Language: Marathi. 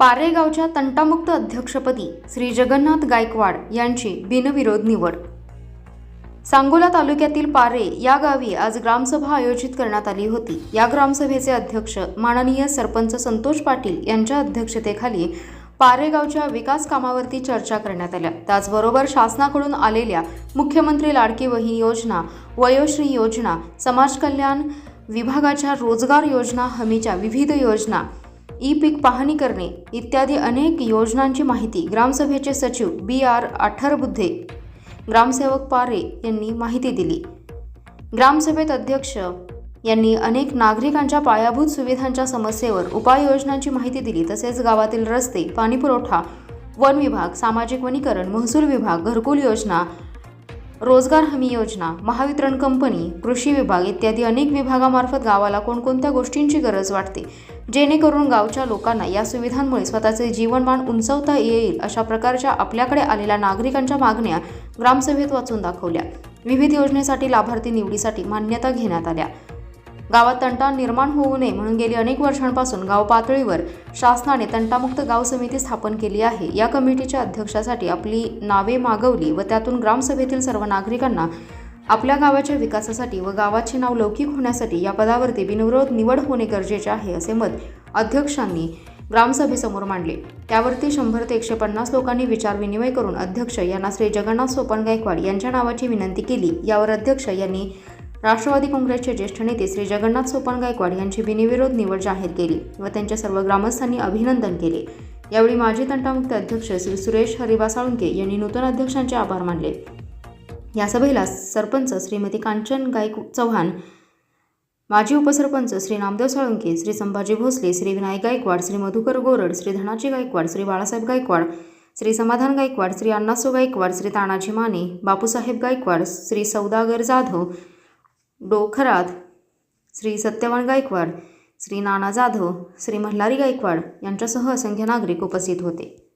पारेगावच्या तंटामुक्त अध्यक्षपदी श्री जगन्नाथ गायकवाड यांची बिनविरोध निवड. सांगोला तालुक्यातील पारे या गावी आज ग्रामसभा आयोजित करण्यात आली होती. या ग्रामसभेचे अध्यक्ष माननीय सरपंच संतोष पाटील यांच्या अध्यक्षतेखाली पारेगावच्या विकास कामावरती चर्चा करण्यात आल्या. त्याचबरोबर शासनाकडून आलेल्या मुख्यमंत्री लाडकी बहीण योजना वयोश्री योजना समाज कल्याण विभागाच्या रोजगार योजना हमीच्या विविध योजना ई पीक पाहणी करणे इत्यादी अनेक योजनांची माहिती ग्रामसभेचे सचिव बी आर आठरबुद्धे ग्रामसेवक पारे यांनी माहिती दिली. ग्रामसभेत अध्यक्ष यांनी अनेक नागरिकांच्या पायाभूत सुविधांच्या समस्येवर उपाययोजनांची माहिती दिली तसेच गावातील रस्ते पाणीपुरवठा वन विभाग सामाजिक वनीकरण महसूल विभाग घरकुल योजना रोजगार हमी योजना महावितरण कंपनी कृषी विभाग इत्यादी अनेक विभागामार्फत गावाला कोणकोणत्या गोष्टींची गरज वाटते? जेणेकरून गावच्या लोकांना या सुविधांमुळे स्वतःचे जीवनमान उंचवता येईल अशा प्रकारच्या आपल्याकडे आलेल्या नागरिकांच्या मागण्या ग्रामसभेत वाचून दाखवल्या. विविध योजनेसाठी लाभार्थी निवडीसाठी मान्यता घेण्यात आल्या. गावात तंटा निर्माण होऊ नये म्हणून गेली अनेक वर्षांपासून गाव पातळीवर शासनाने तंटामुक्त गाव समिती स्थापन केली आहे. या कमिटीच्या अध्यक्षासाठी आपली नावे मागवली व त्यातून ग्रामसभेतील सर्व नागरिकांना आपल्या गावाच्या विकासासाठी व गावाचे नाव लौकिक होण्यासाठी या पदावरती बिनविरोध निवड होणे गरजेचे आहे असे मत अध्यक्षांनी ग्रामसभेसमोर मांडले. त्यावरती शंभर ते एकशे पन्नास लोकांनी विचारविनिमय करून अध्यक्ष यांना श्री जगन्नाथ सोपन गायकवाड यांच्या नावाची विनंती केली. यावर अध्यक्ष यांनी राष्ट्रवादी काँग्रेसचे ज्येष्ठ नेते श्री जगन्नाथ सोपान गायकवाड यांची बिनविरोध निवड जाहीर केली व त्यांच्या सर्व ग्रामस्थांनी अभिनंदन केले. यावेळी माजी तंटामुक्त अध्यक्ष श्री सुरेश हरिबा साळुंके यांनी नूतन अध्यक्षांचे आभार मानले. या सभेला सरपंच श्रीमती कांचन गायक चव्हाण माजी उपसरपंच श्री नामदेव साळुंके श्री संभाजी भोसले श्री विनायक गायकवाड श्री मधुकर गोरड श्री धनाजी गायकवाड श्री बाळासाहेब गायकवाड श्री समाधान गायकवाड श्री अण्णासो गायकवाड श्री तानाजी माने बापूसाहेब गायकवाड श्री सौदागर जाधव डोखरात श्री सत्यवान गायकवाड श्री नाना जाधव श्री मल्हारी गायकवाड यांच्यासह असंख्य नागरिक उपस्थित होते.